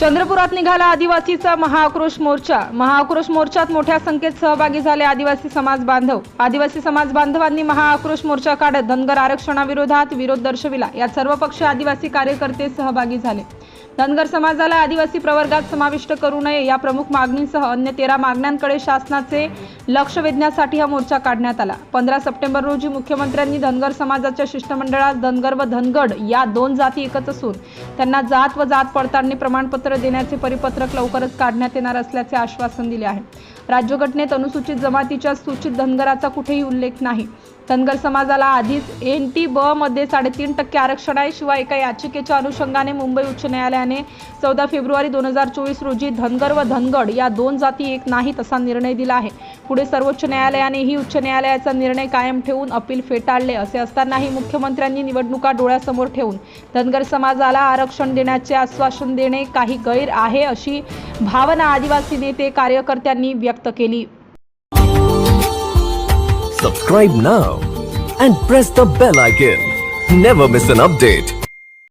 चंद्रपुरात निघाला आदिवासीचा महाआक्रोश मोर्चा. महाआक्रोश मोर्चात मोठ्या संख्येत सहभागी झाले आदिवासी समाज बांधव. आदिवासी समाज बांधवांनी महाआक्रोश मोर्चा काढत धनगर आरक्षणाविरोधात विरोध दर्शविला. यात सर्व पक्ष आदिवासी कार्यकर्ते सहभागी झाले. धनगर समाजाला आदिवासी प्रवर्गात समाविष्ट करू नये या प्रमुख मागणीसह अन्य तेरा मागण्यांकडे शासनाचे लक्ष वेधण्यासाठी हा मोर्चा काढण्यात आला. पंधरा सप्टेंबर रोजी मुख्यमंत्र्यांनी धनगर समाजाच्या शिष्टमंडळात धनगर व धनगड या दोन जाती एकच असून त्यांना जात व जात पडताळणी प्रमाणपत्र देण्याचे परिपत्रक लवकरच काढण्यात येणार असल्याचे आश्वासन दिले आहे. राज्यघटनेत अनुसूचित जमातीच्या सूचित धनगराचा कुठेही उल्लेख नाही. धनगर समाजाला आधीच एन टी ब मध्ये साडेतीन टक्के आरक्षण आहे शिवाय एका याचिकेच्या अनुषंगाने मुंबई उच्च न्यायालयाने चौदा फेब्रुवारी दोन हजार चोवीस रोजी धनगर व धनगड या दोन जाती एक नाहीत असा निर्णय दिला आहे. पुढे सर्वोच्च न्यायालयानेही उच्च न्यायालयाचा निर्णय कायम ठेवून अपील फेटाळले असे असतानाही मुख्यमंत्र्यांनी निवडणुका डोळ्यासमोर ठेवून धनगर समाजाला आरक्षण देण्याचे आश्वासन देणे काही गैर आहे अशी भावना आदिवासी नेते कार्यकर्त्यांनी व्यक्त केली. Subscribe now and press the bell icon never miss an update